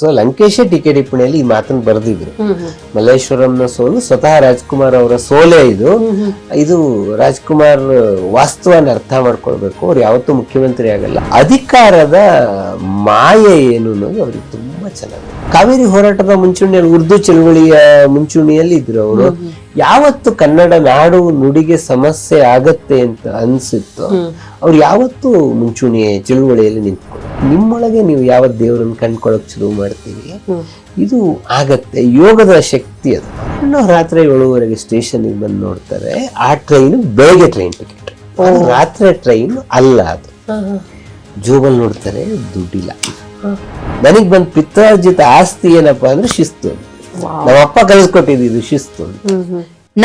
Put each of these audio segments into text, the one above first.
So Lankesh ticket ಟಿಪ್ಪಣಿಯಲ್ಲಿ ಈ ಮಾತನ್ನು ಬರೆದಿದ್ರು. ಮಲ್ಲೇಶ್ವರಂನ ಸೋಲು ಸ್ವತಃ ರಾಜ್ಕುಮಾರ್ ಅವರ ಸೋಲೇ ಇದು. ಇದು ರಾಜ್ಕುಮಾರ್ ವಾಸ್ತವನ ಅರ್ಥ ಮಾಡ್ಕೊಳ್ಬೇಕು ಅವ್ರು ಯಾವತ್ತೂ ಮುಖ್ಯಮಂತ್ರಿ ಆಗಲ್ಲ. ಅಧಿಕಾರದ ಮಾಯೆ ಏನು ಅನ್ನೋದು ಅವ್ರಿಗೆ ತುಂಬಾ ಚೆನ್ನಾಗಿ ಕಾವೇರಿ ಹೋರಾಟದ ಮುಂಚೂಣಿಯಲ್ಲಿ ಉರ್ದು ಚಳವಳಿಯ ಮುಂಚೂಣಿಯಲ್ಲಿ ಇದ್ರು ಅವರು. ಯಾವತ್ತು ಕನ್ನಡ ನಾಡು ನುಡಿಗೆ ಸಮಸ್ಯೆ ಆಗತ್ತೆ ಅಂತ ಅನ್ಸಿತ್ತು ಅವ್ರು ಯಾವತ್ತೂ ಮುಂಚೂಣಿ ಚಳುವಳಿಯಲ್ಲಿ ನಿಂತ್ಕೊಂಡು ನಿಮ್ಮೊಳಗೆ ನೀವು ಯಾವ ದೇವರನ್ನು ಕಂಡ್ಕೊಳಕ್ ಶುರು ಮಾಡ್ತೀವಿ ಇದು ಆಗತ್ತೆ. ಯೋಗದ ಶಕ್ತಿ ಅದು. ಇನ್ನೂ ರಾತ್ರಿ ಏಳುವರೆಗೆ ಸ್ಟೇಷನ್ಗೆ ಬಂದು ನೋಡ್ತಾರೆ ಆ ಟ್ರೈನ್ ಬೆಳಗ್ಗೆ ಟ್ರೈನ್ ಟಿಕೆಟ್ ರಾತ್ರಿ ಟ್ರೈನ್ ಅಲ್ಲ ಅದು. ಜೋಬಲ್ ನೋಡ್ತಾರೆ ದುಡ್ಡಿಲ್ಲ. ನನಗ್ ಬಂದ್ ಪಿತ್ರಾರ್ಜಿತ ಆಸ್ತಿ ಏನಪ್ಪಾ ಅಂದ್ರೆ ಶಿಸ್ತು. ನಮ್ಮಪ್ಪ ಕಲಿಸ್ಕೊಟ್ಟಿದ್ದು ಇದು ಶಿಸ್ತು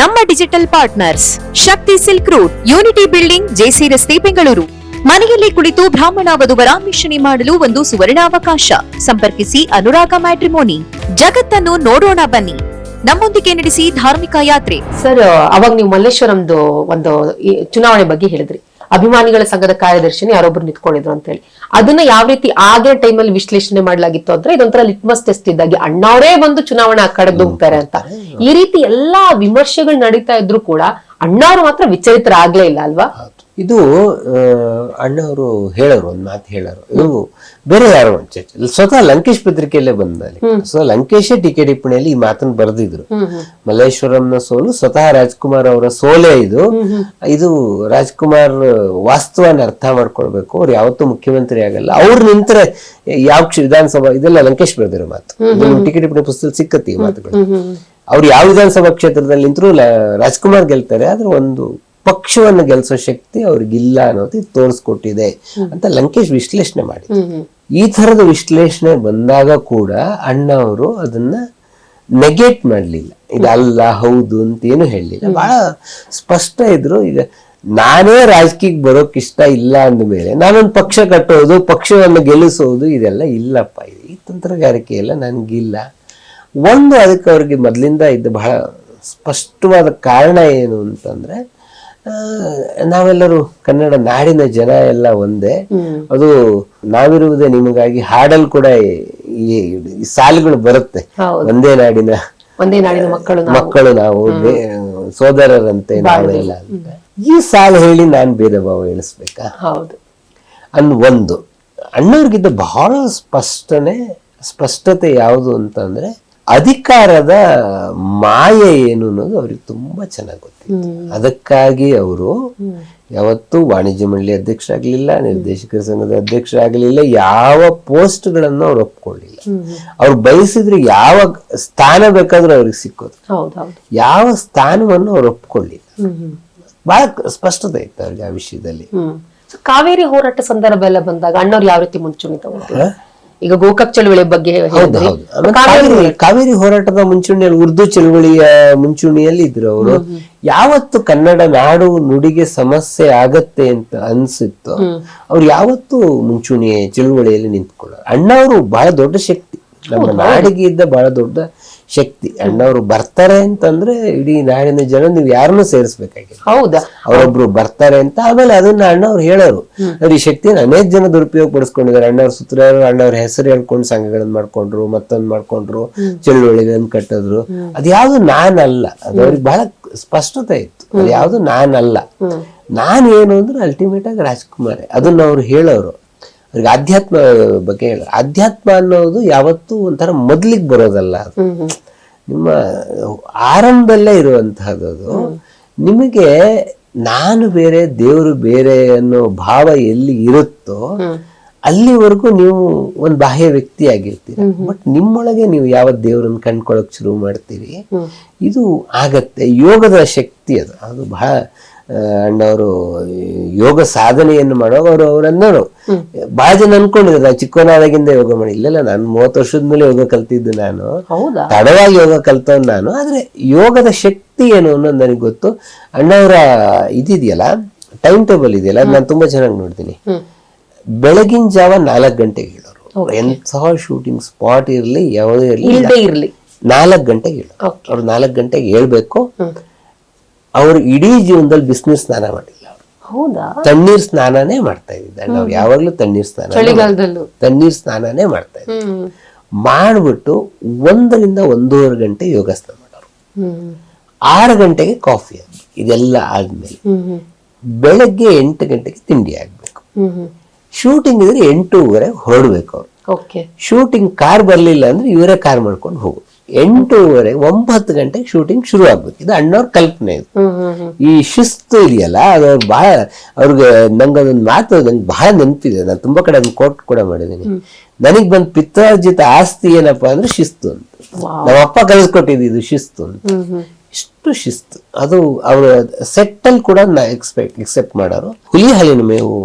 ನಮ್ಮ digital partners Shakti silk route unity building JC ರಸ್ತೆ ಬೆಂಗಳೂರು. ಮನೆಯಲ್ಲಿ ಕುಳಿತು ಬ್ರಾಹ್ಮಣ ವಧುವರ ಮಿಶ್ರಣಿ ಮಾಡಲು ಒಂದು ಸುವರ್ಣಾವಕಾಶ. ಸಂಪರ್ಕಿಸಿ ಅನುರಾಗ ಮ್ಯಾಟ್ರಿಮೋನಿ. ಜಗತ್ತನ್ನು ನೋಡೋಣ ಬನ್ನಿ. ನಮ್ಮೊಂದಿಗೆ ನಡೆಸಿ ಧಾರ್ಮಿಕ ಯಾತ್ರೆ. ಸರ್, ಅವಾಗ ನೀವು ಮಲ್ಲೇಶ್ವರಂದು ಒಂದು ಚುನಾವಣೆ ಬಗ್ಗೆ ಹೇಳಿದ್ರಿ. ಅಭಿಮಾನಿಗಳ ಸಂಘದ ಕಾರ್ಯದರ್ಶಿನಿ ಯಾರೊಬ್ರು ನಿಂತ್ಕೊಂಡಿದ್ರು ಅಂತ ಹೇಳಿ ಅದನ್ನ ಯಾವ ರೀತಿ ಆಗಿನ ಟೈಮಲ್ಲಿ ವಿಶ್ಲೇಷಣೆ ಮಾಡಲಾಗಿತ್ತು ಅಂದ್ರೆ ಇದೊಂಥರ ಲಿಟ್ಮಸ್ ಟೆಸ್ಟ್ ಇದ್ದಾಗಿ ಅಣ್ಣವರೇ ಬಂದು ಚುನಾವಣೆ ಕಡೆ ಹೋಗ್ತಾರೆ ಅಂತ. ಈ ರೀತಿ ಎಲ್ಲಾ ವಿಮರ್ಶೆಗಳು ನಡೀತಾ ಇದ್ರು ಕೂಡ ಅಣ್ಣವ್ರು ಮಾತ್ರ ವಿಚಲಿತರಾಗ್ಲೇ ಇಲ್ಲ ಅಲ್ವಾ? ಇದು ಅಣ್ಣವರು ಹೇಳೋರು ಒಂದ್ ಮಾತು ಹೇಳೋರು. ಇದು ಬೇರೆ ಯಾರೋ ಒಂದ್ ಚರ್ಚೆ. ಸ್ವತಃ ಲಂಕೇಶ್ ಪತ್ರಿಕೆಯಲ್ಲೇ ಬಂದಲ್ಲಿ. ಸೊ ಲಂಕೇಶ ಟೀಕೆ ಟಿಪ್ಪಣಿಯಲ್ಲಿ ಈ ಮಾತನ್ನು ಬರೆದಿದ್ರು. ಮಲ್ಲೇಶ್ವರಂನ ಸೋಲು ಸ್ವತಃ ರಾಜ್ಕುಮಾರ್ ಅವರ ಸೋಲೇ ಇದು. ಇದು ರಾಜ್ಕುಮಾರ್ ವಾಸ್ತವನ ಅರ್ಥ ಮಾಡ್ಕೊಳ್ಬೇಕು. ಅವ್ರು ಯಾವತ್ತೂ ಮುಖ್ಯಮಂತ್ರಿ ಆಗಲ್ಲ. ಅವ್ರು ನಿಂತರೆ ಯಾವ ವಿಧಾನಸಭಾ ಇದೆಲ್ಲ ಲಂಕೇಶ್ ಬರೆದಿರೋ ಮಾತು. ಟಿಕೆಟ್ ಟೀಕೆ ಟಿಪ್ಪಣಿ ಪುಸ್ತಕ ಸಿಕ್ಕತ್ತೆ ಈ ಮಾತುಗಳು. ಅವ್ರು ಯಾವ ವಿಧಾನಸಭಾ ಕ್ಷೇತ್ರದಲ್ಲಿ ನಿಂತರೂ ರಾಜ್ಕುಮಾರ್ ಗೆಲ್ತಾರೆ. ಆದ್ರೆ ಒಂದು ಪಕ್ಷವನ್ನು ಗೆಲ್ಸೋ ಶಕ್ತಿ ಅವ್ರಿಗಿಲ್ಲ ಅನ್ನೋದು ತೋರಿಸ್ಕೊಟ್ಟಿದೆ ಅಂತ ಲಂಕೇಶ್ ವಿಶ್ಲೇಷಣೆ ಮಾಡಿ ಈ ತರದ ವಿಶ್ಲೇಷಣೆ ಬಂದಾಗ ಕೂಡ ಅಣ್ಣ ಅವರು ಅದನ್ನ ನೆಗೆಟ್ ಮಾಡ್ಲಿಲ್ಲ. ಇದಲ್ಲ ಹೌದು ಅಂತ ಏನು ಹೇಳಲಿಲ್ಲ. ಬಹಳ ಸ್ಪಷ್ಟ ಇದ್ರು ಈಗ ನಾನೇ ರಾಜಕೀಯಕ್ಕೆ ಬರೋಕ್ ಇಷ್ಟ ಇಲ್ಲ ಅಂದಮೇಲೆ ನಾನೊಂದು ಪಕ್ಷ ಕಟ್ಟೋದು ಪಕ್ಷವನ್ನು ಗೆಲ್ಲಿಸೋದು ಇದೆಲ್ಲ ಇಲ್ಲಪ್ಪ. ಇದು ಈ ತಂತ್ರಗಾರಿಕೆ ಎಲ್ಲ ನನ್ಗಿಲ್ಲ. ಒಂದು ಅದಕ್ಕೆ ಅವ್ರಿಗೆ ಮೊದಲಿಂದ ಇದ್ದ ಬಹಳ ಸ್ಪಷ್ಟವಾದ ಕಾರಣ ಏನು ಅಂತಂದ್ರೆ ನಾವೆಲ್ಲರೂ ಕನ್ನಡ ನಾಡಿನ ಜನ ಎಲ್ಲ ಒಂದೇ. ಅದು ನಾವಿರುವುದೇ ನಿಮಗಾಗಿ ಹಾಡಲ್ ಕೂಡ ಈ ಸಾಲುಗಳು ಬರುತ್ತೆ. ಒಂದೇ ನಾಡಿನ ಒಂದೇ ನಾಡಿನ ಮಕ್ಕಳು ಮಕ್ಕಳು ನಾವು ಸೋದರರಂತೆ ನಾವೆಲ್ಲ ಅಂತ. ಈ ಸಾಲು ಹೇಳಿ ನಾನು ಭೇದ ಭಾವ ಇಳಿಸ್ಬೇಕಾ ಹೌದು. ಅನ್ ಒಂದು ಅಣ್ಣವ್ರಿಗಿದ್ದ ಬಹಳ ಸ್ಪಷ್ಟನೆ ಸ್ಪಷ್ಟತೆ ಯಾವುದು ಅಂತಂದ್ರೆ ಅಧಿಕಾರದ ಮಾಯೆ ಏನು ಅನ್ನೋದು ಅವ್ರಿಗೆ ತುಂಬಾ ಚೆನ್ನಾಗಿ ಗೊತ್ತಿತ್ತು. ಅದಕ್ಕಾಗಿ ಅವರು ಯಾವತ್ತೂ ವಾಣಿಜ್ಯ ಮಂಡಳಿ ಅಧ್ಯಕ್ಷ ಆಗ್ಲಿಲ್ಲ ನಿರ್ದೇಶಕರ ಸಂಘದ ಅಧ್ಯಕ್ಷ ಆಗಲಿಲ್ಲ ಯಾವ ಪೋಸ್ಟ್ಗಳನ್ನು ಅವ್ರು ಒಪ್ಕೊಳ್ಳಿಲ್ಲ. ಅವ್ರು ಬಯಸಿದ್ರೆ ಯಾವ ಸ್ಥಾನ ಬೇಕಾದ್ರೂ ಅವ್ರಿಗೆ ಸಿಕ್ಕೋದು. ಯಾವ ಸ್ಥಾನವನ್ನು ಅವ್ರು ಒಪ್ಕೊಳ್ಳಿಲ್ಲ. ಬಹಳ ಸ್ಪಷ್ಟತೆ ಇತ್ತು ಅವ್ರಿಗೆ ಆ ವಿಷಯದಲ್ಲಿ. ಕಾವೇರಿ ಹೋರಾಟ ಸಂದರ್ಭ ಎಲ್ಲ ಬಂದಾಗ ಅಣ್ಣವ್ರು ಯಾವ ರೀತಿ ಮುಂಚೂಣಿ ತಗೊಂಡ್ರು ಈಗ ಗೋಕಾಕ್ ಚಳುವಳಿ ಬಗ್ಗೆ ಹೌದು ಹೇಳಿದ್ರಿ. ಹೌದು. ಆಮೇಲೆ ಕಾವೇರಿ ಕಾವೇರಿ ಹೋರಾಟದ ಮುಂಚೂಣಿಯಲ್ಲಿ ಉರ್ದು ಚಳುವಳಿಯ ಮುಂಚೂಣಿಯಲ್ಲಿ ಇದ್ರು ಅವರು. ಯಾವತ್ತು ಕನ್ನಡ ನಾಡು ನುಡಿಗೆ ಸಮಸ್ಯೆ ಆಗತ್ತೆ ಅಂತ ಅನ್ಸಿತ್ತು ಅವ್ರು ಯಾವತ್ತು ಮುಂಚೂಣಿ ಚಳುವಳಿಯಲ್ಲಿ ನಿಂತ್ಕೊಳ್ಳೋರು. ಅಣ್ಣವರು ಬಹಳ ದೊಡ್ಡ ಶಕ್ತಿ. ನಮ್ಮ ನಾಡಿಗೆ ಇದ್ದ ಬಹಳ ದೊಡ್ಡ ಶಕ್ತಿ. ಅಣ್ಣವರು ಬರ್ತಾರೆ ಅಂತಂದ್ರೆ ಇಡೀ ನಾಡಿನ ಜನ ನೀವು ಯಾರನ್ನು ಸೇರಿಸ್ಬೇಕಾಗಿಲ್ಲ. ಹೌದಾ? ಅವರೊಬ್ರು ಬರ್ತಾರೆ ಅಂತ ಆಮೇಲೆ ಅದನ್ನ ಅಣ್ಣವ್ರು ಹೇಳೋರು. ಅವ್ರು ಈ ಶಕ್ತಿಯನ್ನು ಅನೇಕ ಜನ ದುರುಪಯೋಗ ಪಡಿಸ್ಕೊಂಡಿದ್ದಾರೆ ಅಣ್ಣವ್ರ ಸುತ್ತರಾರು ಅಣ್ಣವ್ರ ಹೆಸರು ಹೇಳ್ಕೊಂಡು ಸಂಘಗಳನ್ನ ಮಾಡ್ಕೊಂಡ್ರು ಮತ್ತೊಂದ್ ಮಾಡ್ಕೊಂಡ್ರು ಚಳುವಳಿಗಳನ್ನ ಕಟ್ಟಿದ್ರು. ಅದ್ಯಾವುದು ನಾನಲ್ಲ. ಅದು ಅವ್ರಿಗೆ ಬಹಳ ಸ್ಪಷ್ಟತೆ ಇತ್ತು. ಅದು ಯಾವ್ದು ನಾನಲ್ಲ. ನಾನು ಏನು ಅಂದ್ರೆ ಅಲ್ಟಿಮೇಟ್ ಆಗಿ ರಾಜ್ಕುಮಾರ್. ಅದನ್ನ ಅವ್ರು ಹೇಳೋರು. ಅವ್ರಿಗೆ ಆಧ್ಯಾತ್ಮ ಬಗ್ಗೆ ಹೇಳ ಆಧ್ಯಾತ್ಮ ಅನ್ನೋದು ಯಾವತ್ತೂ ಒಂಥರ ಮೊದ್ಲಿಗೆ ಬರೋದಲ್ಲ ನಿಮ್ಮ ಆರಂಭದಲ್ಲೇ ಇರುವಂತಹದ್ದು ಅದು. ನಿಮಗೆ ನಾನು ಬೇರೆ ದೇವರು ಬೇರೆ ಅನ್ನೋ ಭಾವ ಎಲ್ಲಿ ಇರುತ್ತೋ ಅಲ್ಲಿವರೆಗೂ ನೀವು ಒಂದು ಬಾಹ್ಯ ವ್ಯಕ್ತಿ ಆಗಿರ್ತೀರಿ ಬಟ್ ನಿಮ್ಮೊಳಗೆ ನೀವು ಯಾವ ದೇವರನ್ನು ಕಂಡ್ಕೊಳಕ್ ಶುರು ಮಾಡ್ತೀರಿ ಇದು ಆಗತ್ತೆ. ಯೋಗದ ಶಕ್ತಿ ಅದು. ಅದು ಬಹಳ ಆ, ಅಣ್ಣವರು ಯೋಗ ಸಾಧನೆಯನ್ನು ಮಾಡುವಾಗ ಅವರು ಅವರನ್ನು ಬಹಳ ಜನ ಅನ್ಕೊಂಡಿದ್ರು ನಾನು ಚಿಕ್ಕವನಾದಾಗಿಂದ ಯೋಗ ಮಾಡಿ. ಇಲ್ಲಲ್ಲ ನಾನು ಮೂವತ್ತು ವರ್ಷದ ಮೇಲೆ ಯೋಗ ಕಲ್ತಿದ್ದು ನಾನು. ಹೌದಾ? ತಡವಾಗಿ ಯೋಗ ಕಲ್ತವ್ ನಾನು. ಆದ್ರೆ ಯೋಗದ ಶಕ್ತಿ ಏನು ಅನ್ನೋದು ನನಗೆ ಗೊತ್ತು. ಅಣ್ಣವರ ಇದಿದೆಯಲ್ಲ ಟೈಮ್ ಟೇಬಲ್ ಇದೆಯಲ್ಲ ನಾನು ತುಂಬಾ ಚೆನ್ನಾಗಿ ನೋಡ್ತೀನಿ. ಬೆಳಗಿನ ಜಾವ ನಾಲ್ಕು ಗಂಟೆಗೆ ಹೇಳೋರು. ಎಂತಹ ಶೂಟಿಂಗ್ ಸ್ಪಾಟ್ ಇರ್ಲಿ ಯಾವುದೇ ಇರಲಿ ನಾಲ್ಕು ಗಂಟೆಗೆ ಹೇಳೋರು. ಅವ್ರು ನಾಲ್ಕು ಗಂಟೆಗೆ ಹೇಳ್ಬೇಕು. ಅವ್ರು ಇಡೀ ಜೀವನದಲ್ಲಿ ಬಿಸಿನೀರ್ ಸ್ನಾನ ಮಾಡಿಲ್ಲ. ತಣ್ಣೀರ್ ಸ್ನಾನನೇ ಮಾಡ್ತಾ ಇದ್ದಾರೆ. ನಾವು ಯಾವಾಗ್ಲೂ ತಣ್ಣೀರ್ ಸ್ನಾನ ತಣ್ಣೀರ್ ಸ್ನಾನನೇ ಮಾಡ್ತಾ ಹ್ಮ್. ಮಾಡ್ಬಿಟ್ಟು ಒಂದರಿಂದ ಒಂದೂವರೆ ಗಂಟೆ ಯೋಗಾಸನ ಮಾಡೋರು. ಆರು ಗಂಟೆಗೆ ಕಾಫಿ ಇದೆಲ್ಲ ಆದ್ಮೇಲೆ ಬೆಳಗ್ಗೆ ಎಂಟು ಗಂಟೆಗೆ ತಿಂಡಿ ಆಗ್ಬೇಕು. ಶೂಟಿಂಗ್ ಇದ್ರೆ ಎಂಟೂವರೆ ಹೊರಡ್ಬೇಕು ಅವ್ರು. ಶೂಟಿಂಗ್ ಕಾರ್ ಬರ್ಲಿಲ್ಲ ಅಂದ್ರೆ ಇವರೇ ಕಾರ್ ಮಾಡ್ಕೊಂಡು ಹೋಗು ಎಂಟೂವರೆ ಒಂಬತ್ತು ಗಂಟೆಗೆ ಶೂಟಿಂಗ್ ಶುರು ಆಗ್ಬೇಕು ಇದು ಅಣ್ಣವ್ರ ಕಲ್ಪನೆ ಇದು. ಈ ಶಿಸ್ತು ಇದೆಯಲ್ಲ ಅದು ಅವ್ರು ಬಹಳ ಅವ್ರಿಗೆ ನಂಗೆ ಅದೊಂದು ಮಾತು ನಂಗೆ ಬಹಳ ನೆನಪಿದೆ. ನಾನು ತುಂಬಾ ಕಡೆ ಅದನ್ನ ಕೋಟ್ ಕೂಡ ಮಾಡಿದ್ದೀನಿ. ನನಗೆ ಬಂದು ಪಿತ್ರಾರ್ಜಿತ ಆಸ್ತಿ ಏನಪ್ಪಾ ಅಂದ್ರೆ ಶಿಸ್ತು ಅಂತ. ನಮ್ಮ ಅಪ್ಪ ಕಲಿಸ್ಕೊಟ್ಟಿದ್ದು ಇದು ಶಿಸ್ತು ಅಂತ. ಇಷ್ಟು ಶಿಸ್ತು. ಅದು ಅವರ ಸೆಟ್ ಅಲ್ಲಿ ಕೂಡ ನಾ ಎಕ್ಸ್ಪೆಕ್ಟ್ ಎಕ್ಸೆಪ್ಟ್ ಮಾಡೋರು. ಹುಲಿ ಹಾಲಿನ ಮೇವು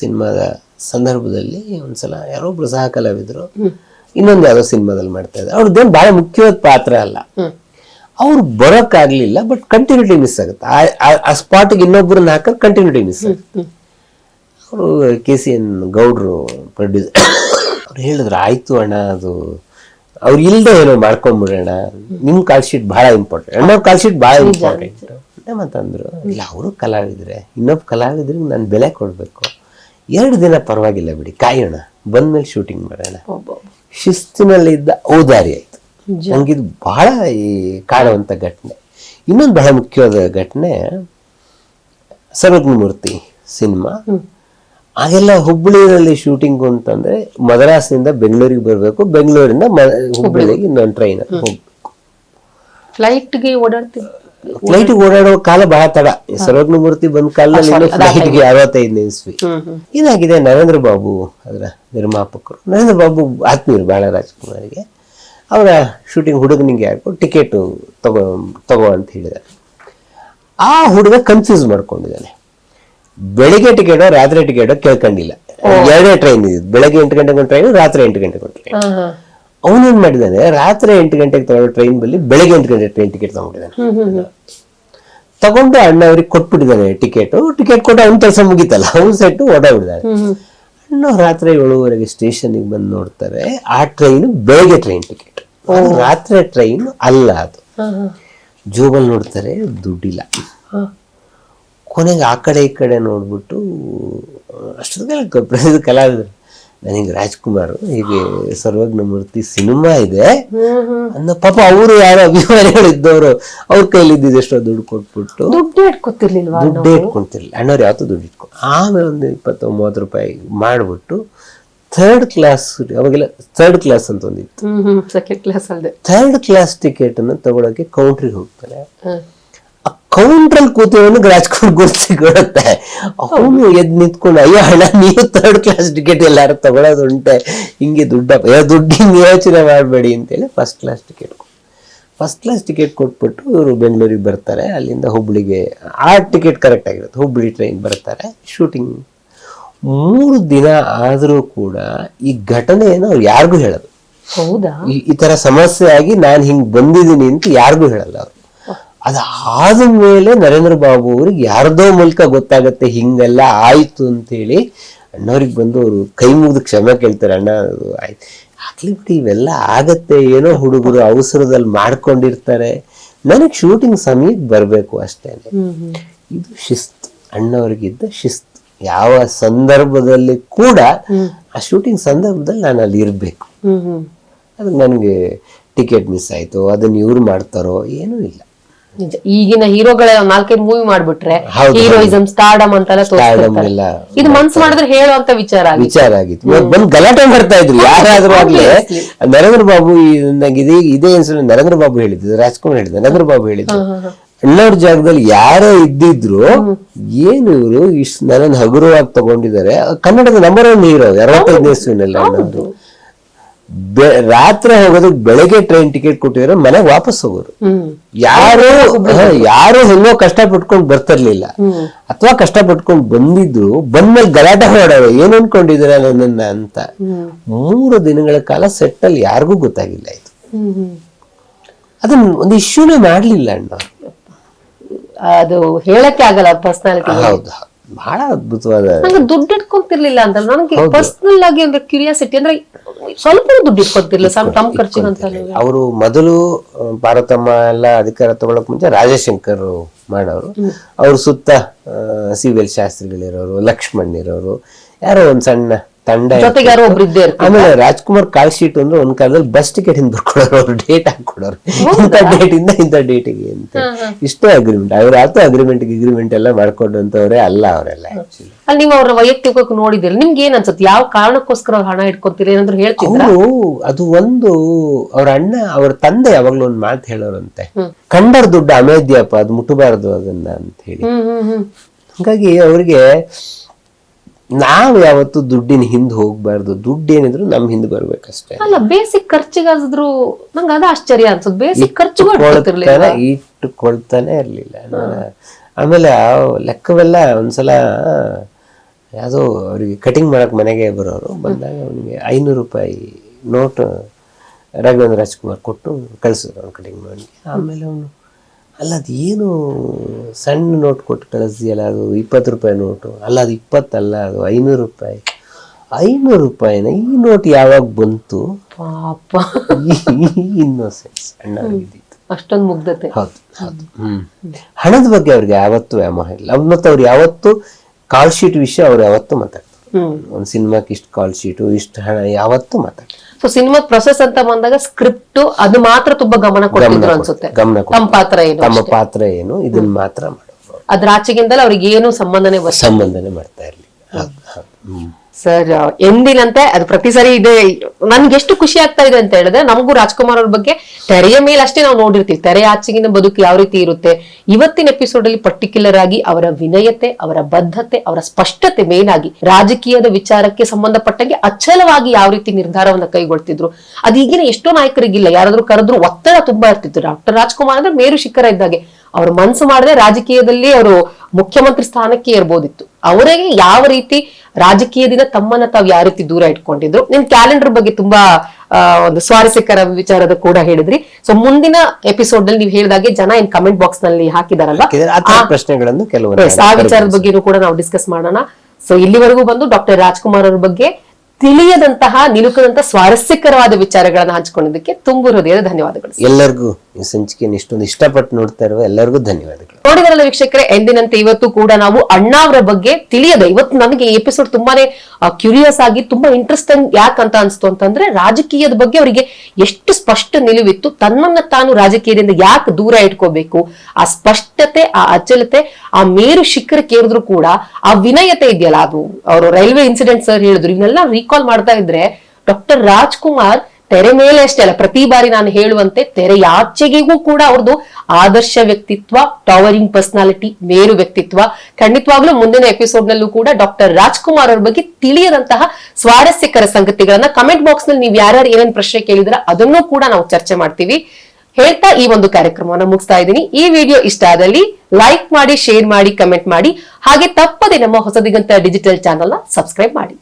ಸಿನಿಮಾದ ಸಂದರ್ಭದಲ್ಲಿ ಒಂದ್ಸಲ ಒಬ್ರು ಸಹ ಕಲಾವಿದ್ರು ಇನ್ನೊಂದು ಯಾವ ಸಿನಿಮಾದಲ್ಲಿ ಮಾಡ್ತಾ ಇದ್ದಾರೆ. ಅವ್ರದ್ದೇನು ಬಹಳ ಮುಖ್ಯವಾದ ಪಾತ್ರ ಅಲ್ಲ. ಅವ್ರು ಬರೋಕ್ಕಾಗಲಿಲ್ಲ ಬಟ್ ಕಂಟಿನ್ಯೂಟಿ ಮಿಸ್ ಆಗುತ್ತೆ. ಆ- ಸ್ಪಾಟ್ಗೆ ಇನ್ನೊಬ್ಬರನ್ನ ಹಾಕೋದು ಕಂಟಿನ್ಯೂಟಿ ಮಿಸ್ ಆಗುತ್ತೆ. ಅವರು ಕೆ ಸಿ ಎನ್ ಗೌಡ್ರು ಪ್ರೊಡ್ಯೂಸರ್ ಅವ್ರು ಹೇಳಿದ್ರು ಆಯ್ತು ಅಣ್ಣ ಅದು ಅವ್ರು ಇಲ್ಲದೆ ಏನೋ ಮಾಡ್ಕೊಂಬಿಡೋಣ ನಿಮ್ಮ ಕಾಲ್ ಶೀಟ್ ಬಹಳ ಇಂಪಾರ್ಟೆಂಟ್ ಅಣ್ಣವ್ರ ಕಾಲ್ ಶೀಟ್ ಬಹಳ ಇಂಪಾರ್ಟೆಂಟ್ ಅಂದರು ಇಲ್ಲ ಅವರು ಕಲಾವಿದ್ರೆ ಇನ್ನೊಬ್ಬ ಕಲಾವಿದ್ರಿಗೆ ನಾನು ಬೆಲೆ ಕೊಡಬೇಕು. ಎರಡು ದಿನ ಪರವಾಗಿಲ್ಲ ಬಿಡಿ ಕಾಯೋಣ. ಬಂದ್ಮೇಲೆ ಶೂಟಿಂಗ್ ಮಾಡೋಣ. ಶಿಸ್ತಿನಲ್ಲಿ ಇದ್ದ ಔದಾರಿ ಆಯ್ತು ನಂಗಿದು ಬಹಳ ಈ ಕಾಣುವಂತ ಘಟನೆ. ಇನ್ನೊಂದು ಬಹಳ ಮುಖ್ಯವಾದ ಘಟನೆ ಸರ್ವಜ್ಞಮೂರ್ತಿ ಸಿನಿಮಾ. ಆಗೆಲ್ಲ ಹುಬ್ಬಳ್ಳಿಯಲ್ಲಿ ಶೂಟಿಂಗ್ ಅಂತಂದ್ರೆ ಮದ್ರಾಸ್ನಿಂದ ಬೆಂಗಳೂರಿಗೆ ಬರಬೇಕು ಬೆಂಗಳೂರಿಂದ ಮ- ಹುಬ್ಬಳ್ಳಿಗೆ ಇನ್ನೊಂದು ಟ್ರೈನ್ ಹೋಗ್ಬೇಕು. ಫ್ಲೈಟ್ಗೆ ಓಡಾಡ್ತಿದ್ವಿ ಫ್ಲೈಟ್ ಓಡಾಡೋ ಕಾಲ ಬಹಳ ತಡ. ಈ ಸರ್ವಜ್ಞಮೂರ್ತಿ ಬಂದ ಕಾಲದಲ್ಲಿ ಫ್ಲೈಟ್ಗೆ ಹ್ಮ್ ಹ್ಮ್. ಏನಾಗಿದೆ ನರೇಂದ್ರ ಬಾಬು ಅದರ ನಿರ್ಮಾಪಕರು. ನರೇಂದ್ರ ಬಾಬು ಆತ್ಮೀಯರು ಬಾಳ ರಾಜ್ಕುಮಾರಿಗೆ. ಅವರ ಶೂಟಿಂಗ್ ಹುಡುಗನಿಗೆ ಯಾರು ಟಿಕೆಟು ತಗೋ ತಗೋ ಅಂತ ಹೇಳಿದ್ದಾರೆ. ಆ ಹುಡುಗ ಕನ್ಫ್ಯೂಸ್ ಮಾಡ್ಕೊಂಡಿದ್ದಾನೆ. ಬೆಳಿಗ್ಗೆ ಟಿಕೆಟ್ ರಾತ್ರಿ ಟಿಕೆಟ್ ಕೇಳ್ಕೊಂಡಿಲ್ಲ. ಎರಡೇ ಟ್ರೈನ್ ಇದೆ ಬೆಳಗ್ಗೆ ಎಂಟು ಗಂಟೆಗೆ ಒಂದು ಟ್ರೈನ್ ರಾತ್ರಿ ಎಂಟು ಗಂಟೆಗೆ ಒಂದು ಟ್ರೈನ್ ಅವನೇನ್ ಮಾಡಿದಾನೆ ರಾತ್ರಿ ಎಂಟು ಗಂಟೆಗೆ ತಗೊಳ್ಳೋ ಟ್ರೈನ್ ಬಲ್ಲಿ ಬೆಳಗ್ಗೆ ಎಂಟು ಗಂಟೆ ಟ್ರೈನ್ ಟಿಕೆಟ್ ತಗೊಂಡಿದ್ದಾನೆ. ತಗೊಂಡು ಅಣ್ಣ ಅವ್ರಿಗೆ ಕೊಟ್ಬಿಟ್ಟಿದ್ದಾನೆ ಟಿಕೆಟ್ ಟಿಕೆಟ್ ಕೊಟ್ಟು ಅವ್ನ ಕೆಲಸ ಮುಗೀತಲ್ಲ ಅವ್ನು ಸೆಟ್ಟು ಹ್ಮ್ ಅಣ್ಣ ರಾತ್ರಿ ಏಳುವರೆಗೆ ಸ್ಟೇಷನ್ಗೆ ಬಂದು ನೋಡ್ತಾರೆ ಆ ಟ್ರೈನ್ ಬೆಳಗ್ಗೆ ಟ್ರೈನ್ ಟಿಕೆಟ್ ರಾತ್ರಿ ಟ್ರೈನ್ ಅಲ್ಲ ಅದು. ಜೋಬಲ್ ನೋಡ್ತಾರೆ ದುಡ್ಡಿಲ್ಲ. ಕೊನೆಗೆ ಆ ಕಡೆ ಈ ಕಡೆ ನೋಡ್ಬಿಟ್ಟು ಅಷ್ಟೊತ್ತಿಗೆ ಕಲಾವಿದರು. ನನಗೆ ರಾಜ್ಕುಮಾರ್ ಹೀಗೆ ಸರ್ವಜ್ಞಮೂರ್ತಿ ಸಿನಿಮಾ ಇದೆ. ಹ್ಮ್ ಪಾಪ ಅವರು ಯಾರು ಅಭಿಮಾನಿಗಳಿದ್ದವರು ಅವ್ರ ಕೈಲಿ ಇದ್ದಿದ್ದು ಎಷ್ಟೋ ದುಡ್ಡು ಕೊಟ್ಬಿಟ್ಟು ದುಡ್ಡು ಇಟ್ಕೊತಿರ್ಲಿಲ್ಲ ದುಡ್ಡು ಇಟ್ಕೊಂತಿರ್ಲಿಲ್ಲ. ಅಣ್ಣವ್ರು ಯಾವತ್ತೂ ದುಡ್ಡು ಇಟ್ಕೊ? ಆಮೇಲೆ ಒಂದು ಇಪ್ಪತ್ತು ಮೂವತ್ತು ರೂಪಾಯಿ ಮಾಡಿಬಿಟ್ಟು ಥರ್ಡ್ ಕ್ಲಾಸ್ ಅವಾಗೆಲ್ಲ ಥರ್ಡ್ ಕ್ಲಾಸ್ ಅಂತ ಒಂದಿತ್ತು. ಸೆಕೆಂಡ್ ಕ್ಲಾಸ್ ಅಲ್ಲದೆ ಥರ್ಡ್ ಕ್ಲಾಸ್ ಟಿಕೆಟ್ ಅನ್ನು ತಗೊಳಕ್ಕೆ ಕೌಂಟ್ರಿಗೆ ಆ ಕೌಂಟ್ರಲ್ಲಿ ಕೂತಿರೋನು ರಾಜ್ಕುಮಾರ್ ಸಿಗುತ್ತೆ ಅವನು ಎದ್ ನಿಂತ್ಕೊಂಡು ಅಯ್ಯೋ ಹಣ ನೀವು ಥರ್ಡ್ ಕ್ಲಾಸ್ ಟಿಕೆಟ್ ಎಲ್ಲಾರು ತಗೊಳ್ಳೋದು ಉಂಟೆ. ಹಿಂಗೆ ದುಡ್ಡಪ್ಪ ಏ, ದುಡ್ಡಿ ಯೋಚನೆ ಮಾಡಬೇಡಿ ಅಂತೇಳಿ first class ticket first class ticket ಕೊಟ್ಬಿಟ್ಟು ಇವರು ಬೆಂಗಳೂರಿಗೆ ಬರ್ತಾರೆ. ಅಲ್ಲಿಂದ ಹುಬ್ಳಿಗೆ ಆ ಟಿಕೆಟ್ ಕರೆಕ್ಟ್ ಆಗಿರುತ್ತೆ. ಹುಬ್ಬಳ್ಳಿ ಟ್ರೈನ್ ಬರ್ತಾರೆ. ಶೂಟಿಂಗ್ ಮೂರು ದಿನ ಆದರೂ ಕೂಡ ಈ ಘಟನೆಯನ್ನು ಅವ್ರು ಯಾರಿಗೂ ಹೇಳೋದು. ಹೌದಾ? ಈ- ಈ ತರ ಸಮಸ್ಯೆ ಆಗಿ ನಾನು ಹಿಂಗೆ ಬಂದಿದ್ದೀನಿ ಅಂತ ಯಾರಿಗೂ ಹೇಳಲ್ಲ ಅವರು. ಅದಾದ ಮೇಲೆ ನರೇಂದ್ರ ಬಾಬು ಅವ್ರಿಗೆ ಯಾರದೋ ಮೂಲಕ ಗೊತ್ತಾಗತ್ತೆ ಹಿಂಗೆಲ್ಲ ಆಯ್ತು ಅಂತೇಳಿ ಅಣ್ಣವ್ರಿಗೆ ಬಂದು ಅವರು ಕೈ ಮುಗಿದು ಕ್ಷಮೆ ಕೇಳ್ತಾರೆ ಅಣ್ಣ ಅದು ಆಯ್ತು. ಆಗ್ಲಿ ಬಿಟ್ಟು ಇವೆಲ್ಲ ಆಗತ್ತೆ ಏನೋ ಹುಡುಗರು ಅವಸರದಲ್ಲಿ ಮಾಡ್ಕೊಂಡಿರ್ತಾರೆ. ನನಗೆ ಶೂಟಿಂಗ್ ಸಮಯಕ್ಕೆ ಬರಬೇಕು ಹ್ಮ್ ಇದು ಶಿಸ್ತು ಅಣ್ಣವ್ರಿಗಿದ್ದ ಶಿಸ್ತು. ಯಾವ ಸಂದರ್ಭದಲ್ಲಿ ಕೂಡ ಆ ಶೂಟಿಂಗ್ ಸಂದರ್ಭದಲ್ಲಿ ನಾನು ಅಲ್ಲಿ ಇರಬೇಕು ಅದು ನನಗೆ ಟಿಕೆಟ್ ಮಿಸ್ ಆಯ್ತು ಅದನ್ನ ಇವ್ರು ಮಾಡ್ತಾರೋ ಏನೂ ಇಲ್ಲ. ನಿಜ ಈಗಿನ ಹೀರೋಗಳ ನಾಲ್ಕೈದು ಮೂವಿ ಮಾಡ್ಬಿಟ್ರೆ ಹೀರೋಯಿಸಮ್ ಹೀರೋಯಿಸಂ ಸ್ಟಾರ್ಡಮ್ ಅಂತೆಲ್ಲ ತೋರಿಸ್ತಾರೆ ಇದು ಮನ್ಸು ಮಾಡಿದ್ರೆ ಹೇಳುವಂತ ವಿಚಾರ ವಿಚಾರ ಆಗಿತ್ತು. ಬಂದ್ ಗಲಾಟೆ ಬರ್ತಾ ಇದ್ರು. ಯಾರಾದ್ರೂ ಆಗ್ಲಿ ನರೇಂದ್ರ ಬಾಬು ನಂಗೆ ಇದೇ ಇದೇ ಇನ್ಸಿಡೆಂಟ್ ನರೇಂದ್ರ ಬಾಬು ಹೇಳಿದ್ದು ರಾಜ್ಕುಮಾರ್ ಹೇಳಿದ್ದು ನರೇಂದ್ರ ಬಾಬು ಹೇಳಿದ್ದು. ಅಣ್ಣವ್ರ ಜಾಗದಲ್ಲಿ ಯಾರೋ ಇದ್ದಿದ್ರು ಏನು ಇವರು ಇಷ್ಟು ನನ್ನ ಹಗುರವಾಗಿ ತಗೊಂಡಿದ್ದಾರೆ? ಕನ್ನಡದ ನಂಬರ್ ಒನ್ ಹೀರೋ ಅರವತ್ತೈದನೇ ಇಸ್ವಿನಲ್ಲಿ ಅಣ್ಣವ್ರು. ರಾತ್ರಿ ಹೋಗೋದು ಬೆಳಗ್ಗೆ ಟ್ರೈನ್ ಟಿಕೆಟ್ ಕೊಟ್ಟಿದ್ರೆ ಮನೆಗೆ ವಾಪಸ್ ಹೋಗೋರು. ಯಾರು ಯಾರು ಹೆಂಗೋ ಕಷ್ಟ ಪಟ್ಕೊಂಡು ಬರ್ತಿರ್ಲಿಲ್ಲ ಅಥವಾ ಕಷ್ಟ ಪಟ್ಕೊಂಡು ಬಂದಿದ್ರು ಬಂದ್ಮೇಲೆ ಗಲಾಟೆ ಮಾಡೋರು ಏನ್ ಅನ್ಕೊಂಡಿದ್ರ ನನ್ನನ್ನ ಅಂತ. ಮೂರು ದಿನಗಳ ಕಾಲ ಸೆಟ್ ಅಲ್ಲಿ ಯಾರಿಗೂ ಗೊತ್ತಾಗಿಲ್ಲ ಇದು. ಅದನ್ನ ಒಂದು ಇಶ್ಯೂನೇ ಮಾಡ್ಲಿಲ್ಲ ಅಣ್ಣ ಅದು ಹೇಳಕ್ಕೆ ಆಗಲ್ಲ ಪರ್ಸನಾಲಿಟಿ ಹೌದು. ಬಹಳ ಅದ್ಭುತವಾದ ದುಡ್ಡು ಇಟ್ಕೊಂತಿರ್ಲಿಲ್ಲ ಅಂತ ನನಗೆ ಪರ್ಸನಲ್ ಆಗಿ ಅಂದ್ರೆ ಕ್ಯೂರಿಯಾಸಿಟಿ ಅಂದ್ರೆ ಸ್ವಲ್ಪ ದುಡ್ಡು ಸ್ವಲ್ಪ ತಮ್ ತಮ್ಮ ಅಂತ ಅವರು ಮೊದಲು ಭಾರತಮ್ಮ ಎಲ್ಲ ಅಧಿಕಾರ ತಗೊಳಕ್ ಮುಂಚೆ ರಾಜಶಂಕರ್ ಮಾಡೋರು. ಅವ್ರ ಸುತ್ತ ಸಿವಿಲ್ ವಿ ಎಲ್ ಶಾಸ್ತ್ರಿಗಳಿರೋರು ಲಕ್ಷ್ಮಣ್ ಇರೋರು ಯಾರೋ ಒಂದ್ ಸಣ್ಣ ತಂಡ ಜೊತೆಗೆ ಯಾರೋ ಒಬ್ರು ಇದ್ದೇ ಇರ್ತಾರೆ. ಆಮೇಲೆ ರಾಜ್ಕುಮಾರ್ ಕಾಲ್ ಶೀಟ್ ಅಂದ್ರೆ ಒಂದ್ ಕಾಲದಲ್ಲಿ ಬಸ್ ಟಿಕೆಟ್ ಇಂದ ಬರ್ಕೊಡೋರು ಅವ್ರು ಡೇಟ್ ಹಾಕೊಡೋರು ಇಂಥ ಡೇಟ್ ಇಂದ ಇಂಥ ಡೇಟಿಗೆ ಅಂತ. ಇಷ್ಟೇ ಅಗ್ರಿಮೆಂಟ್ ಅವ್ರ ಆತು ಅಗ್ರಿಮೆಂಟ್ ಅಗ್ರಿಮೆಂಟ್ ಎಲ್ಲ ಮಾಡ್ಕೊಂಡಂತವ್ರೆ ಅಲ್ಲ ಅವರೆಲ್ಲ ಆಕ್ಚುಲಿ ಅಲ್ಲಿ ನೀವು ಅವ್ರ ವೈಯಕ್ತಿಕ ನೋಡಿದಿರಿ. ನಿಮ್ಗೆ ಏನ್ ಅನ್ಸುತ್ತೆ? ಯಾವ ಕಾರಣಕ್ಕೋಸ್ಕರ ಅವ್ರು ಹಣ ಇಟ್ಕೊತೀರಿ ಏನಂದ್ರೆ ಹೇಳ್ತಿದ್ರ? ಅವರು ಅದು ಒಂದು ಅವ್ರ ಅಣ್ಣ ಅವ್ರ ತಂದೆ ಯಾವಾಗ್ಲೂ ಒಂದ್ ಮಾತು ಹೇಳೋರಂತೆ. ಕಂಡರ್ ದುಡ್ಡು ಅಮೇದ್ಯಪ್ಪ ಅದು ಮುಟ್ಟಬಾರದು ಅದನ್ನ ಅಂತ ಹೇಳಿ. ಹ್ಮ್ ಹ್ಮ್ ಹ್ಮ್. ಹಾಗಾಗಿ ಅವ್ರಿಗೆ ನಾವ್ ಯಾವತ್ತು ದುಡ್ಡಿನ ಹಿಂದ್ ಹೋಗ್ಬಾರ್ದು. ದುಡ್ಡು ಏನಿದ್ರು ನಮ್ ಹಿಂದೆ ಬರ್ಬೇಕಷ್ಟೇ. ಅಲ್ಲ ಬೇಸಿಕ್ ಖರ್ಚಿಗಾದ್ರು ನಂಗೆ ಅದ ಆಶ್ಚರ್ಯ ಅನ್ಸುತ್ತೆ. ಬೇಸಿಕ್ ಖರ್ಚು ಕೊಳ್ತಾನೆ ಇಟ್ಟುಕೊಳ್ತಾನೆ ಇರ್ಲಿಲ್ಲ. ಆಮೇಲೆ ಆ ಲೆಕ್ಕವೆಲ್ಲ ಒಂದ್ಸಲ ಯಾವುದೋ ಅವ್ರಿಗೆ ಕಟಿಂಗ್ ಮಾಡಕ್ ಮನೆಗೆ ಬರೋರು ಬಂದಾಗ ಅವನಿಗೆ ಐನೂರು ರೂಪಾಯಿ ನೋಟ್ ರಾಘವೇಂದ್ರ ರಾಜ್ಕುಮಾರ್ ಕೊಟ್ಟು ಕಳ್ಸಿದ್ರು ಅವ್ನು ಕಟಿಂಗ್ ಮಾಡಿ ಆಮೇಲೆ ಅವನು ಅಲ್ಲ ಅದು ಏನು ಸಣ್ಣ ನೋಟ್ ಕೊಟ್ಟು ಕಳಿಸ್ದಿಯಲ್ಲ ಅದು ಇಪ್ಪತ್ತು ರೂಪಾಯಿ ನೋಟು ಅಲ್ಲ ಅದು ಇಪ್ಪತ್ತಲ್ಲ ಅದು ಐನೂರು ರೂಪಾಯಿ. ಐನೂರು ರೂಪಾಯಿನ ಈ ನೋಟ್ ಯಾವಾಗ ಬಂತು? ಪಾಪ. ಇನ್ನೋಸೆನ್ಸ್ ಅಣ್ಣವ್ರಿಗಿದ್ದಿತ್ತು ಅಷ್ಟೊಂದು ಮುಗ್ಧತೆ ಹೌದು ಹೌದು. ಹ್ಮ್. ಹಣದ ಬಗ್ಗೆ ಅವ್ರಿಗೆ ಯಾವತ್ತೂ ವ್ಯಾಮೋಹ ಇಲ್ಲ. ಅವ್ರ ಮತ್ತು ಅವ್ರು ಯಾವತ್ತು ಕಾಲ್ ಶೀಟ್ ವಿಷಯ ಅವ್ರು ಯಾವತ್ತೂ ಮಾತಾಡ್ತಾರೆ. ಒಂದ್ ಸಿನಿಮಾಕ್ಕೆ ಇಷ್ಟು ಕಾಲ್ ಶೀಟು ಇಷ್ಟು ಹಣ ಯಾವತ್ತೂ ಮಾತಾಡ್ತಾರೆ ಸೊ ಸಿನಿಮಾ ಪ್ರೊಸೆಸ್ ಅಂತ ಬಂದಾಗ ಸ್ಕ್ರಿಪ್ಟ್ ಅದು ಮಾತ್ರ ತುಂಬಾ ಗಮನ ಕೊಡ್ತಿದ್ರು ಅನ್ಸುತ್ತೆ. ಗಮನ ಕೊಡ್ತಾರೆ. ತಮ್ಮ ಪಾತ್ರ ಏನು ತಮ್ಮ ಪಾತ್ರ ಏನು ಇದನ್ನ ಮಾತ್ರ ಮಾಡೋದು ಅದ್ರ ಆಚೆಗಿಂದಲೇ ಅವ್ರಿಗೆ ಏನು ಸಂಬಂಧನೇ ಸಂಬಂಧನೆ ಮಾಡ್ತಾ ಇರ್ಲಿ ಹ್ಮ್. ಸರ್ ಎಂದಿನಂತೆ ಅದು ಪ್ರತಿ ಸರಿ ಇದೆ. ನನ್ಗೆ ಎಷ್ಟು ಖುಷಿ ಆಗ್ತಾ ಇದೆ ಅಂತ ಹೇಳಿದ್ರೆ ನಮಗೂ ರಾಜ್ಕುಮಾರ್ ಅವ್ರ ಬಗ್ಗೆ ತೆರೆಯ ಮೇಲೆ ಅಷ್ಟೇ ನಾವು ನೋಡಿರ್ತೀವಿ. ತೆರೆ ಆಚೆಗಿನ ಬದುಕು ಯಾವ ರೀತಿ ಇರುತ್ತೆ? ಇವತ್ತಿನ ಎಪಿಸೋಡ್ ಅಲ್ಲಿ ಪರ್ಟಿಕ್ಯುಲರ್ ಆಗಿ ಅವರ ವಿನಯತೆ, ಅವರ ಬದ್ಧತೆ, ಅವರ ಸ್ಪಷ್ಟತೆ ಮೇನ್ ಆಗಿ ರಾಜಕೀಯದ ವಿಚಾರಕ್ಕೆ ಸಂಬಂಧಪಟ್ಟಂಗೆ ಅಚಲವಾಗಿ ಯಾವ ರೀತಿ ನಿರ್ಧಾರವನ್ನ ಕೈಗೊಳ್ತಿದ್ರು. ಅದು ಈಗಿನ ಎಷ್ಟೋ ನಾಯಕರಿಗಿಲ್ಲ. ಯಾರಾದ್ರೂ ಕರೆದ್ರು ಒತ್ತಡ ತುಂಬಾ ಇರ್ತಿತ್ತು. ಡಾಕ್ಟರ್ ರಾಜ್ಕುಮಾರ್ ಅಂದ್ರೆ ಮೇರು ಶಿಖರ ಇದ್ದಾಗೆ. ಅವ್ರ ಮನ್ಸು ಮಾಡದೆ ರಾಜಕೀಯದಲ್ಲಿ ಅವರು ಮುಖ್ಯಮಂತ್ರಿ ಸ್ಥಾನಕ್ಕೆ ಇರ್ಬೋದಿತ್ತು ಅವರಿಗೆ ಯಾವ ರೀತಿ ರಾಜಕೀಯದಿಂದ ತಮ್ಮನ್ನ ತಾವ್ ಯಾವ ರೀತಿ ದೂರ ಇಟ್ಕೊಂಡಿದ್ರು. ನಿಮ್ ಕ್ಯಾಲೆಂಡರ್ ಬಗ್ಗೆ ತುಂಬಾ ಒಂದು ಸ್ವಾರಸ್ಯಕರ ವಿಚಾರದ ಕೂಡ ಹೇಳಿದ್ರಿ. ಸೊ ಮುಂದಿನ ಎಪಿಸೋಡ್ನಲ್ಲಿ ನೀವು ಹೇಳಿದಾಗೆ ಜನ ಏನ್ ಕಮೆಂಟ್ ಬಾಕ್ಸ್ನಲ್ಲಿ ಹಾಕಿದಾರಲ್ಲ ಪ್ರಶ್ನೆಗಳನ್ನು ಕೆಲವು ಆ ವಿಚಾರದ ಬಗ್ಗೆನೂ ಕೂಡ ನಾವು ಡಿಸ್ಕಸ್ ಮಾಡೋಣ. ಸೊ ಇಲ್ಲಿವರೆಗೂ ಬಂದು ಡಾಕ್ಟರ್ ರಾಜ್ಕುಮಾರ್ ಅವ್ರ ಬಗ್ಗೆ ತಿಳಿಯದಂತಹ ನಿಲುಕದಂತಹ ಸ್ವಾರಸ್ಯಕರವಾದ ವಿಚಾರಗಳನ್ನ ಹಂಚಿಕೊಂಡಿದ್ದಕ್ಕೆ ತುಂಬು ಹೃದಯದ ಧನ್ಯವಾದಗಳು. ಎಲ್ಲರಿಗೂ ಈ ಸಂಚಿಕೆಯನ್ನು ಇಷ್ಟೊಂದು ಇಷ್ಟಪಟ್ಟು ನೋಡ್ತಾ ಇರುವ ಎಲ್ಲರಿಗೂ ಧನ್ಯವಾದಗಳು. ನೋಡಿದ್ರಲ್ಲ ವೀಕ್ಷಕರೇ ಎಂದಿನಂತೆ ಇವತ್ತು ಕೂಡ ನಾವು ಅಣ್ಣ ಅವರ ಬಗ್ಗೆ ತಿಳಿಯದ. ಇವತ್ತು ನನಗೆ ಈ ಎಪಿಸೋಡ್ ತುಂಬಾನೇ ಕ್ಯೂರಿಯಸ್ ಆಗಿ ತುಂಬಾ ಇಂಟ್ರೆಸ್ಟಿಂಗ್ ಯಾಕಂತ ಅನ್ಸ್ತು ಅಂತಂದ್ರೆ ರಾಜಕೀಯದ ಬಗ್ಗೆ ಅವರಿಗೆ ಎಷ್ಟು ಸ್ಪಷ್ಟ ನಿಲುವಿತ್ತು ತನ್ನನ್ನ ತಾನು ರಾಜಕೀಯದಿಂದ ಯಾಕೆ ದೂರ ಇಟ್ಕೋಬೇಕು ಆ ಸ್ಪಷ್ಟತೆ ಆ ಅಚಲತೆ ಆ ಮೇರು ಶಿಖರ ಕೇಳಿದ್ರು ಕೂಡ ಆ ವಿನಯತೆ ಇದೆಯಲ್ಲ ಅದು. ಅವರು ರೈಲ್ವೆ ಇನ್ಸಿಡೆಂಟ್ ಸರ್ ಹೇಳಿದ್ರು ಇವನ್ನೆಲ್ಲ ರೀಕಾಲ್ ಮಾಡ್ತಾ ಇದ್ರೆ ಡಾಕ್ಟರ್ ರಾಜ್ಕುಮಾರ್ ತೆರೆ ಮೇಲೆ ಅಷ್ಟೇ ಅಲ್ಲ, ಪ್ರತಿ ಬಾರಿ ನಾನು ಹೇಳುವಂತೆ ತೆರೆಯಾಚೆಗೆಗೂ ಕೂಡ ಅವ್ರದ್ದು ಆದರ್ಶ ವ್ಯಕ್ತಿತ್ವ ಟವರಿಂಗ್ ಪರ್ಸನಾಲಿಟಿ ಮೇರು ವ್ಯಕ್ತಿತ್ವ. ಖಂಡಿತವಾಗ್ಲೂ ಮುಂದಿನ ಎಪಿಸೋಡ್ ನಲ್ಲೂ ಕೂಡ ಡಾಕ್ಟರ್ ರಾಜ್ಕುಮಾರ್ ಅವ್ರ ಬಗ್ಗೆ ತಿಳಿಯದಂತಹ ಸ್ವಾರಸ್ಯಕರ ಸಂಗತಿಗಳನ್ನ ಕಮೆಂಟ್ ಬಾಕ್ಸ್ನಲ್ಲಿ ನೀವು ಯಾರ್ಯಾರು ಏನೇನ್ ಪ್ರಶ್ನೆ ಕೇಳಿದ್ರ ಅದನ್ನೂ ಕೂಡ ನಾವು ಚರ್ಚೆ ಮಾಡ್ತೀವಿ. ಹೇಳ್ತಾ ಈ ಒಂದು ಕಾರ್ಯಕ್ರಮವನ್ನು ಮುಗಿಸ್ತಾ ಇದ್ದೀನಿ. ಈ ವಿಡಿಯೋ ಇಷ್ಟ ಆದಲ್ಲಿ ಲೈಕ್ ಮಾಡಿ ಶೇರ್ ಮಾಡಿ ಕಮೆಂಟ್ ಮಾಡಿ. ಹಾಗೆ ತಪ್ಪದೆ ನಮ್ಮ ಹೊಸದಿಗಂತ ಡಿಜಿಟಲ್ ಚಾನೆಲ್ನ ಸಬ್ಸ್ಕ್ರೈಬ್ ಮಾಡಿ.